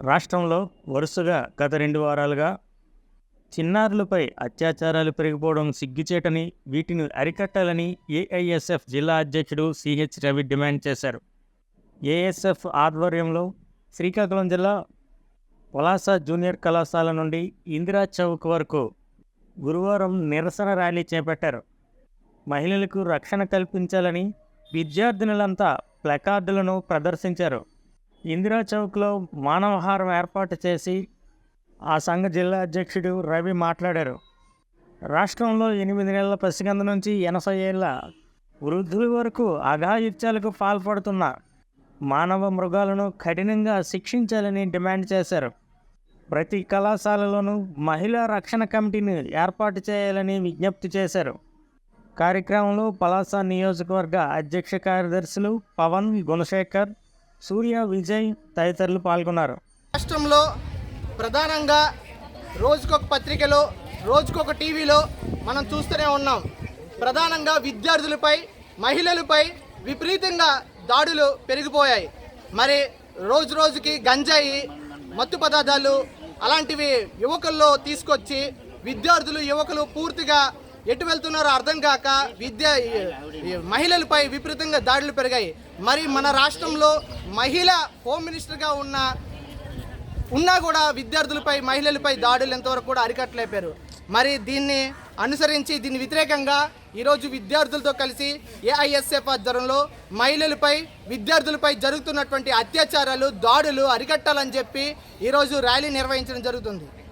రాష్ట్రంలో వరుసగా గత రెండు వారాలుగా చిన్నారులపై అత్యాచారాలు పెరిగిపోవడం సిగ్గుచేటని వీటిని అరికట్టాలని ఏఐఎస్ఎఫ్ జిల్లా అధ్యక్షుడు సిహెచ్ రవి డిమాండ్ చేశారు. ఏఎస్ఎఫ్ ఆధ్వర్యంలో శ్రీకాకుళం జిల్లా పొలాస జూనియర్ కళాశాల నుండి ఇందిరా చౌక్ వరకు గురువారం నిరసన ర్యాలీ చేపట్టారు. మహిళలకు రక్షణ కల్పించాలని విద్యార్థినులంతా ప్లకార్డులను ప్రదర్శించారు. ఇందిరా చౌక్లో మానవహారం ఏర్పాటు చేసి ఆ సంఘ జిల్లా అధ్యక్షుడు రవి మాట్లాడారు. రాష్ట్రంలో ఎనిమిది నెలల పసిగంద నుంచి ఎనభై ఏళ్ళ వృద్ధుల వరకు అఘాయిత్యాలకు పాల్పడుతున్న మానవ మృగాలను కఠినంగా శిక్షించాలని డిమాండ్ చేశారు. ప్రతి కళాశాలలోనూ మహిళా రక్షణ కమిటీని ఏర్పాటు చేయాలని విజ్ఞప్తి చేశారు. కార్యక్రమంలో పలాస నియోజకవర్గ అధ్యక్ష కార్యదర్శులు పవన్ గుణశేఖర్ సూర్య విజయ్ తదితరులు పాల్గొన్నారు. రాష్ట్రంలో ప్రధానంగా రోజుకొక పత్రికలో రోజుకొక టీవీలో మనం చూస్తూనే ఉన్నాం. ప్రధానంగా విద్యార్థులపై మహిళలపై విపరీతంగా దాడులు పెరిగిపోయాయి. మరి రోజు రోజుకి గంజాయి మత్తు పదార్థాలు అలాంటివి యువకుల్లో తీసుకొచ్చి విద్యార్థులు యువకులు పూర్తిగా ఎటు వెళ్తున్నారో అర్థం కాక విద్య మహిళలపై విపరీతంగా దాడులు పెరిగాయి. మరి మన రాష్ట్రంలో మహిళ హోమ్ మినిస్టర్గా ఉన్న ఉన్నా కూడా విద్యార్థులపై మహిళలపై దాడులు ఎంతవరకు కూడా అరికట్టలేపారు. మరి దీన్ని అనుసరించి దీని వ్యతిరేకంగా ఈరోజు విద్యార్థులతో కలిసి ఏఐఎస్ఎఫ్ ఆధ్వర్యంలో మహిళలపై విద్యార్థులపై జరుగుతున్నటువంటి అత్యాచారాలు దాడులు అరికట్టాలని చెప్పి ఈరోజు ర్యాలీ నిర్వహించడం జరుగుతుంది.